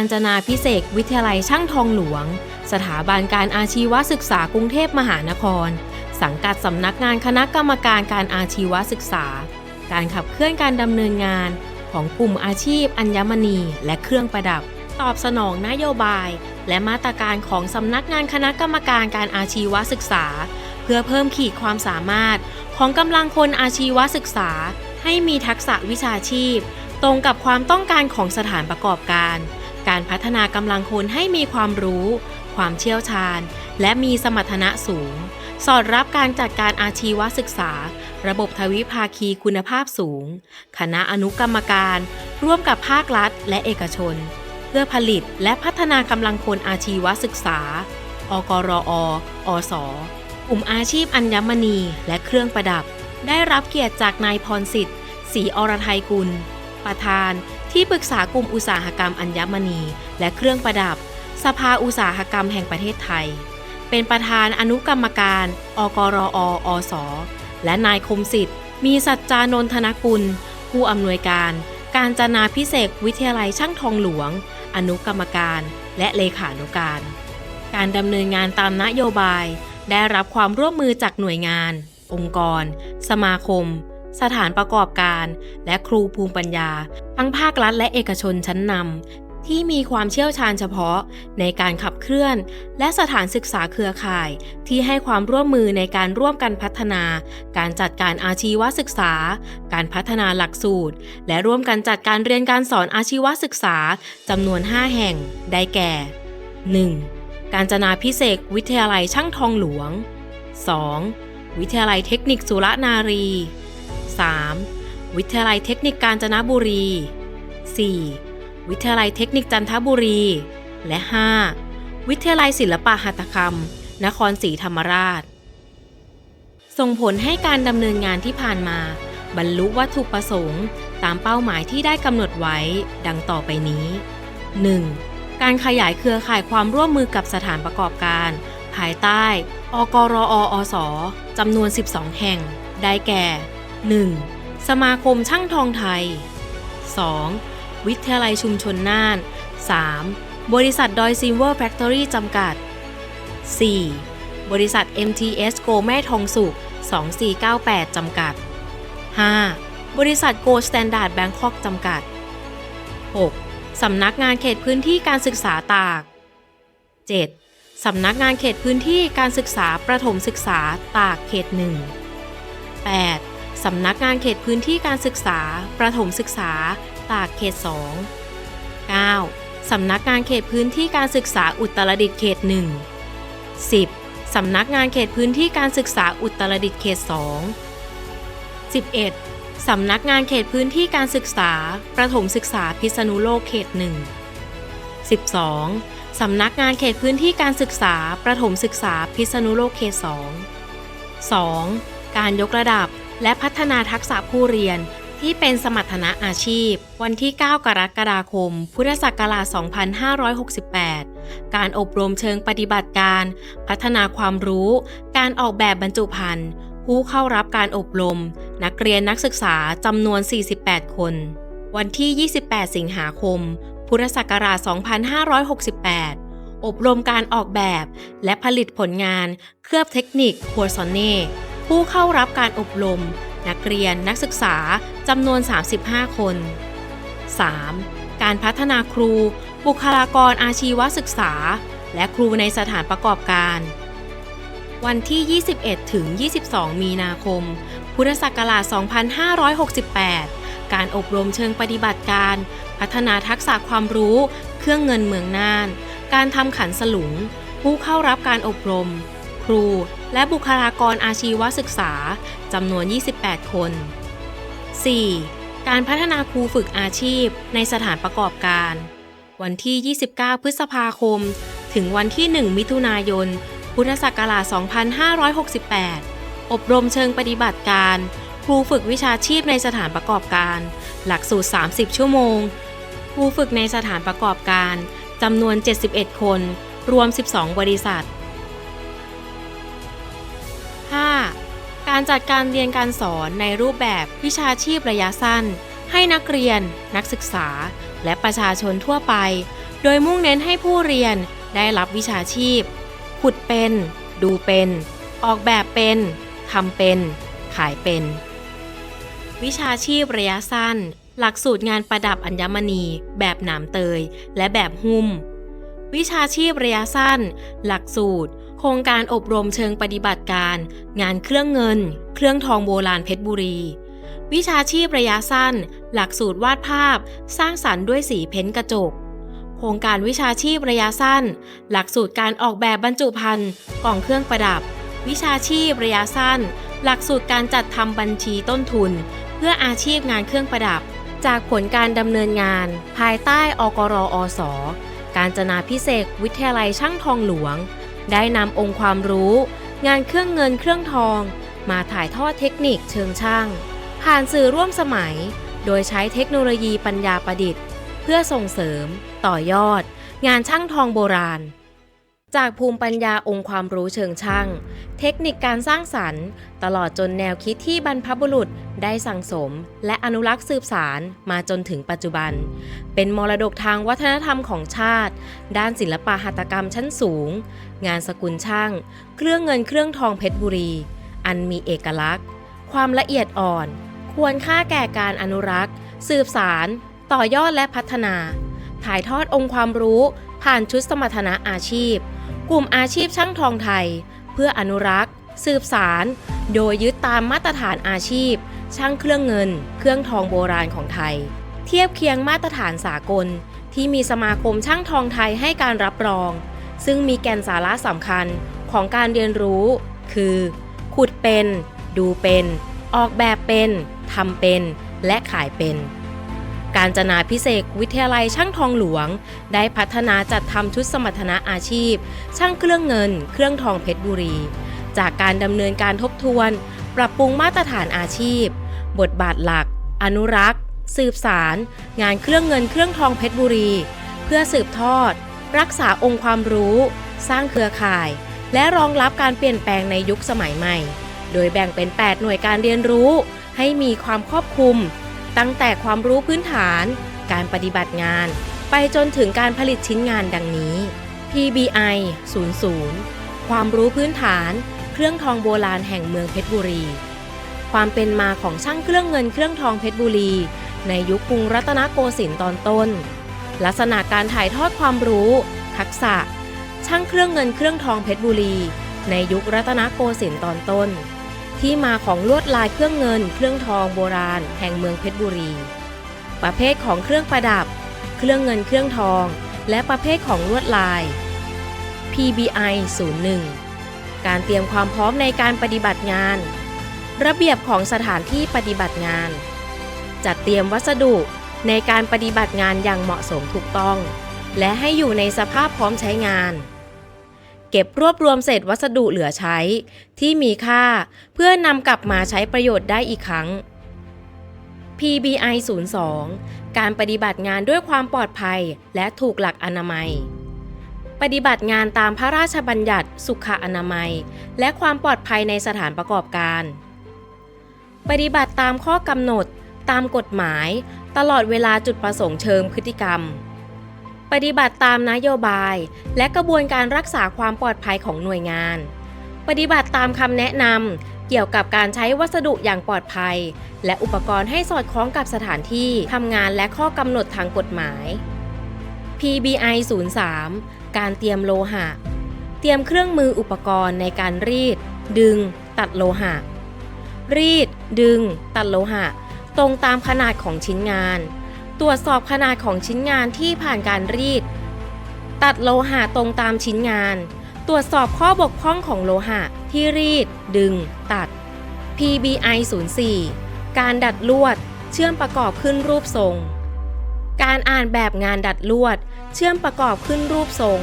การจนาพิเศษวิทยาลัยช่างทองหลวง สถาบันการอาชีวศึกษากรุงเทพมหานคร สังกัดสำนักงานคณะกรรมการการอาชีวศึกษา การขับเคลื่อนการดำเนินงานของกลุ่มอาชีพ อัญมณี และเครื่องประดับ ตอบสนองนโยบาย และมาตรการของสำนักงานคณะกรรมการการอาชีวศึกษา เพื่อเพิ่มขีดความสามารถของกำลังคนอาชีวศึกษา ให้มีทักษะวิชาชีพ ตรงกับความต้องการของสถานประกอบการ การพัฒนากำลังคนให้มีความรู้ ความเชี่ยวชาญ และมีสมรรถนะสูง สอดรับการจัดการอาชีวศึกษา ระบบทวิภาคีคุณภาพสูง คณะอนุกรรมการ ร่วมกับภาครัฐและเอกชน เพื่อผลิตและพัฒนากำลังคนอาชีวศึกษา อกรอ อสกลุ่มอาชีพอัญมณีและเครื่องประดับ ได้รับเกียรติจากนายพรสิทธิ์ศรีอรไทยกุล ประธาน ที่ปรึกษากลุ่มอุตสาหกรรมอัญมณี และเครื่องประดับ สภาอุตสาหกรรมแห่งประเทศไทย เป็นประธานอนุกรรมการ อกรออสและนายคมสิทธิ์ มีสัจจานนทนกุล ผู้อำนวยการ การจนาพิเศษวิทยาลัยช่างทองหลวง อนุกรรมการ และเลขานุการ การดำเนินงานตามนโยบาย ได้รับความร่วมมือจากหน่วยงาน องค์กร สมาคม สถานประกอบการ และครูภูมิปัญญา ทั้งภาครัฐและเอกชนชั้นนำที่มีความเชี่ยวชาญเฉพาะในการขับเคลื่อน และสถานศึกษาเครือข่าย ที่ให้ความร่วมมือในการร่วมกันพัฒนา การจัดการอาชีวศึกษา การพัฒนาหลักสูตร และร่วมกันจัดการเรียนการสอนอาชีวศึกษาจำนวน 5 แห่ง ได้แก่ 1. การจนาพิเศษวิทยาลัยช่างทองหลวง 2. วิทยาลัยเทคนิคสุรนารี 3. วิทยาลัยเทคนิคกาญจนบุรี 4. วิทยาลัยเทคนิคจันทบุรี และ 5. วิทยาลัยศิลปะหัตถกรรม นครศรีธรรมราช ส่งผลให้การดำเนินงานที่ผ่านมา บรรลุวัตถุประสงค์ ตามเป้าหมายที่ได้กำหนดไว้ดังต่อไปนี้ 1. การขยายเครือข่ายความร่วมมือกับสถานประกอบการ ภายใต้ อกรออสจำนวน 12 แห่ง ได้แก่ 1. สมาคมช่างทองไทย 2. วิทยาลัยชุมชนน่าน 3. บริษัทดอยซิลเวอร์แฟคทอรี่จำกัด 4. บริษัท MTS โกแม่ทองสุก 2498 จำกัด 5. บริษัทโกสแตนดาร์ดแบงคอกจำกัด 6. สำนักงานเขตพื้นที่การศึกษาตาก 7. สำนักงานเขตพื้นที่การศึกษาประถมศึกษาตากเขต1 8. สำนักงานเขตพื้นที่การศึกษา ประถมศึกษา ตากเขต 2 9. สำนักงานเขตพื้นที่การศึกษาอุตรดิตถ์เขต 1 10. สำนักงานเขตพื้นที่การศึกษาอุตรดิตถ์เขต 2 11. สำนักงานเขตพื้นที่การศึกษา ประถมศึกษาพิษณุโลกเขต 1 12. สำนักงานเขตพื้นที่การศึกษา ประถมศึกษาพิษณุโลกเขต 2 2. การยกระดับ และพัฒนาทักษะผู้เรียนที่เป็นสมรรถนะอาชีพ วันที่ 9 กรกฎาคม พุทธศักราช 2568 การอบรมเชิงปฏิบัติการ พัฒนาความรู้ การออกแบบบรรจุภัณฑ์ ผู้เข้ารับการอบรม นักเรียนนักศึกษาจำนวน 48 คน วันที่ 28 สิงหาคม พุทธศักราช 2568 อบรมการออกแบบ และผลิตผลงาน เคลือบเทคนิคคัวซอนเน่ ผู้เข้ารับการอบรม นักเรียนนักศึกษาจำนวน 35 คน 3. การพัฒนาครู บุคลากรอาชีวศึกษา และครูในสถานประกอบการ วันที่ 21 ถึง 22 มีนาคม พุทธศักราช 2568 การอบรมเชิงปฏิบัติการ พัฒนาทักษะความรู้ เครื่องเงินเมืองน่าน การทำขันสลุง ผู้เข้ารับการอบรม รู และบุคลากรอาชีวศึกษาจำนวน 28 คน 4. การพัฒนาครูฝึกอาชีพในสถานประกอบการ วันที่ 29 พฤษภาคม ถึงวันที่ 1 มิถุนายน พุทธศักราช 2568 อบรมเชิงปฏิบัติการ ครูฝึกวิชาชีพในสถานประกอบการ หลักสูตร 30 ชั่วโมง ครูฝึกในสถานประกอบการจำนวน 71 คน รวม 12 บริษัท 5. การจัดการเรียนการสอนในรูปแบบวิชาชีพระยะสั้น ให้นักเรียน นักศึกษา และประชาชนทั่วไป โดยมุ่งเน้นให้ผู้เรียนได้รับวิชาชีพ ขุดเป็น ดูเป็น ออกแบบเป็นทำเป็น ขายเป็น วิชาชีพระยะสั้น หลักสูตรงานประดับอัญมณี แบบหนามเตย และแบบหุ้ม วิชาชีพระยะสั้น หลักสูตร โครงการอบรมเชิงปฏิบัติการ งานเครื่องเงิน เครื่องทองโบราณเพชรบุรี วิชาชีพระยะสั้น หลักสูตรวาดภาพ สร้างสรรค์ด้วยสีเพ้นท์กระจก โครงการวิชาชีพระยะสั้น หลักสูตรการออกแบบบรรจุภัณฑ์กล่องเครื่องประดับ วิชาชีพระยะสั้น หลักสูตรการจัดทำบัญชีต้นทุน เพื่ออาชีพงานเครื่องประดับ จากผลการดำเนินงาน ภายใต้อกรออสการจนาพิเศษวิทยาลัยช่างทองหลวง ได้นำองค์ความรู้ งานเครื่องเงินเครื่องทอง มาถ่ายทอดเทคนิคเชิงช่าง ผ่านสื่อร่วมสมัย โดยใช้เทคโนโลยีปัญญาประดิษฐ์ เพื่อส่งเสริม ต่อยอด งานช่างทองโบราณ จากภูมิปัญญาองค์ความรู้เชิงช่าง เทคนิคการสร้างสรรค์ ตลอดจนแนวคิดที่บรรพบุรุษได้สั่งสม และอนุรักษ์สืบสารมาจนถึงปัจจุบัน เป็นมรดกทางวัฒนธรรมของชาติ ด้านศิลปะหัตถกรรมชั้นสูง งานสกุลช่าง เครื่องเงินเครื่องทองเพชรบุรี อันมีเอกลักษณ์ ความละเอียดอ่อน ควรค่าแก่การอนุรักษ์ สืบสาร ต่อยอดและพัฒนา ถ่ายทอดองค์ความรู้ ผ่านชุดสมรรถนะอาชีพ กลุ่มอาชีพช่างทองไทย เพื่ออนุรักษ์ สืบสาร โดยยึดตามมาตรฐานอาชีพ ช่างเครื่องเงิน เครื่องทองโบราณของไทย เทียบเคียงมาตรฐานสากล ที่มีสมาคมช่างทองไทยให้การรับรอง ซึ่งมีแก่นสาระสำคัญของการเรียนรู้ คือ ขุดเป็น ดูเป็น ออกแบบเป็นทำเป็น และขายเป็น การจนาพิเศษวิทยาลัยช่างทองหลวง ได้พัฒนาจัดทำชุดสมรรถนะอาชีพ ช่างเครื่องเงิน เครื่องทองเพชรบุรี จากการดำเนินการทบทวน ปรับปรุงมาตรฐานอาชีพ บทบาทหลัก อนุรักษ์ สืบสาร งานเครื่องเงินเครื่องทองเพชรบุรี เพื่อสืบทอด รักษาองค์ความรู้ สร้างเครือข่าย และรองรับการเปลี่ยนแปลงในยุคสมัยใหม่ โดยแบ่งเป็น 8 หน่วยการเรียนรู้ ให้มีความครอบคลุม ตั้งแต่ความรู้พื้นฐาน การปฏิบัติงาน ไปจนถึงการผลิตชิ้นงานดังนี้ PBI 00 ความรู้พื้นฐาน เครื่องทองโบราณแห่งเมืองเพชรบุรี ความเป็นมาของช่างเครื่องเงินเครื่องทองเพชรบุรี ในยุคกรุงรัตนโกสินทร์ตอนต้น ลักษณะการถ่ายทอดความรู้ ทักษะ ช่างเครื่องเงินเครื่องทองเพชรบุรี ในยุครัตนโกสินทร์ตอนต้น ที่มาของลวดลายเครื่องเงิน เครื่องทองโบราณ แห่งเมืองเพชรบุรี ประเภทของเครื่องประดับ เครื่องเงินเครื่องทอง และประเภทของลวดลาย PBI 01 การเตรียมความพร้อมในการปฏิบัติงาน ระเบียบของสถานที่ปฏิบัติงาน จัดเตรียมวัสดุในการปฏิบัติงานอย่างเหมาะสมถูกต้อง และให้อยู่ในสภาพพร้อมใช้งาน เก็บรวบรวมเศษวัสดุเหลือใช้ ที่มีค่าเพื่อนำกลับมาใช้ประโยชน์ได้อีกครั้ง PBI 02 การปฏิบัติงานด้วยความปลอดภัยและถูกหลักอนามัย ปฏิบัติงานตามพระราชบัญญัติสุขอนามัย และความปลอดภัยในสถานประกอบการ ปฏิบัติตามข้อกำหนด ตามกฎหมาย ตลอดเวลาจุดประสงค์เชิงพฤติกรรม ปฏิบัติตามนโยบาย และกระบวนการรักษาความปลอดภัยของหน่วยงาน ปฏิบัติตามคำแนะนำเกี่ยวกับการใช้วัสดุอย่างปลอดภัย และอุปกรณ์ให้สอดคล้องกับสถานที่ทำงานและข้อกำหนดทางกฎหมาย PBI 03 การเตรียมโลหะ เตรียมเครื่องมืออุปกรณ์ในการรีด ดึง ตัดโลหะ รีด ดึง ตัดโลหะ ตรงตามขนาดของชิ้นงาน ตรวจสอบขนาดของชิ้นงานที่ผ่านการรีด ตัดโลหะตรงตามชิ้นงาน ตรวจสอบข้อบกพร่องของโลหะที่รีด ดึง ตัด PBI 04การดัดลวด เชื่อมประกอบขึ้นรูปทรง การอ่านแบบงานดัดลวด เชื่อมประกอบขึ้นรูปทรง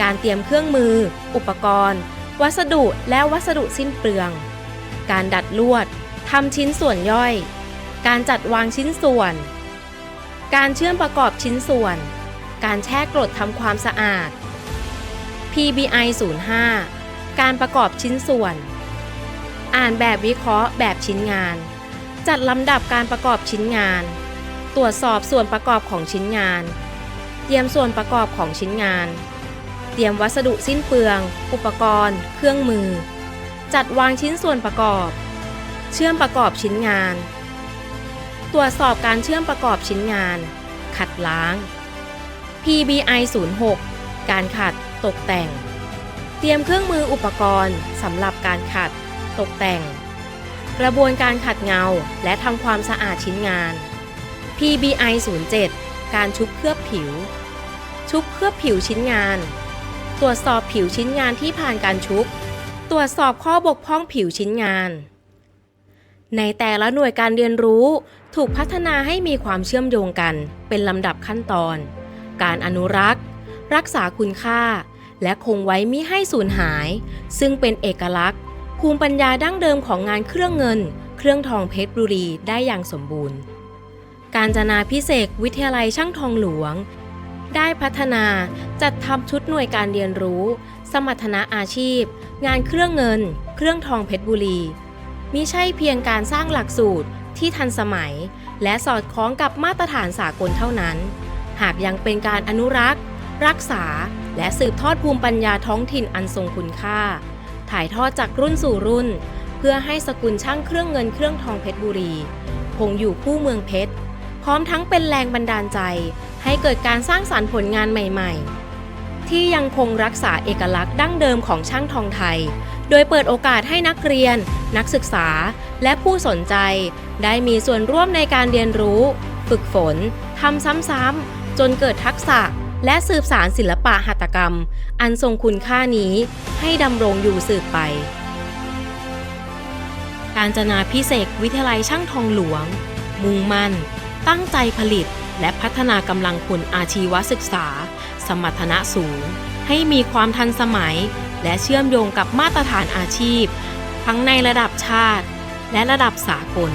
การเตรียมเครื่องมือ อุปกรณ์ วัสดุและวัสดุสิ้นเปลือง การดัดลวดทำชิ้นส่วนย่อย การจัดวางชิ้นส่วน การเชื่อมประกอบชิ้นส่วน การแช่กรดทำความสะอาด PBI 05 การประกอบชิ้นส่วน อ่านแบบวิเคราะห์แบบชิ้นงาน จัดลำดับการประกอบชิ้นงาน ตรวจสอบส่วนประกอบของชิ้นงาน เตรียมส่วนประกอบของชิ้นงาน เตรียมวัสดุสิ้นเปลือง อุปกรณ์ เครื่องมือ จัดวางชิ้นส่วนประกอบ เชื่อมประกอบชิ้นงาน ตรวจสอบการเชื่อมประกอบชิ้นงาน ขัดล้าง PBI 06 การขัดตกแต่ง เตรียมเครื่องมืออุปกรณ์สำหรับการขัด ตกแต่ง กระบวนการขัดเงาและทำความสะอาดชิ้นงาน PBI 07 การชุบเคลือบผิว ชุบเคลือบผิวชิ้นงาน ตรวจสอบผิวชิ้นงานที่ผ่านการชุบ ตรวจสอบข้อบกพร่องผิวชิ้นงาน ในแต่ละหน่วยการเรียนรู้ถูกพัฒนาให้มีความเชื่อมโยงกันเป็นลำดับขั้นตอน การอนุรักษ์ รักษาคุณค่า และคงไว้มิให้สูญหาย ซึ่งเป็นเอกลักษณ์ ภูมิปัญญาดั้งเดิมของงานเครื่องเงิน เครื่องทองเพชรบุรีได้อย่างสมบูรณ์ การจนาพิเศษวิทยาลัยช่างทองหลวง ได้พัฒนาจัดทำชุดหน่วยการเรียนรู้ สมรรถนะอาชีพ งานเครื่องเงิน เครื่องทองเพชรบุรี มิใช่เพียงการสร้างหลักสูตรที่ทันสมัย และสอดคล้องกับมาตรฐานสากลเท่านั้น หากยังเป็นการอนุรักษ์ รักษา และสืบทอดภูมิปัญญาท้องถิ่นอันทรงคุณค่า ถ่ายทอดจากรุ่นสู่รุ่น เพื่อให้สกุลช่างเครื่องเงินเครื่องทองเพชรบุรี คงอยู่คู่เมืองเพชร พร้อมทั้งเป็นแรงบันดาลใจ ให้เกิดการสร้างสารรค์ผลงานใหม่ ๆที่ยังคงรักษาเอกลักษณ์ดั้งเดิมของช่างทองไทย โดยเปิดโอกาสให้นักเรียน นักศึกษา และผู้สนใจ ได้มีส่วนร่วมในการเรียนรู้ ฝึกฝนทำซ้ำๆ จนเกิดทักษะและสืบสารศิลปะหัตถกรรม อันทรงคุณค่านี้ให้ดำรงอยู่สืบไป การจนาพิเศษวิทยาลัยช่างทองหลวง มุ่งมั่น ตั้งใจผลิต และพัฒนากำลังคนอาชีวศึกษา สมรรถนะสูง ให้มีความทันสมัย และเชื่อมโยงกับมาตรฐานอาชีพ ทั้งในระดับชาติ และระดับสากล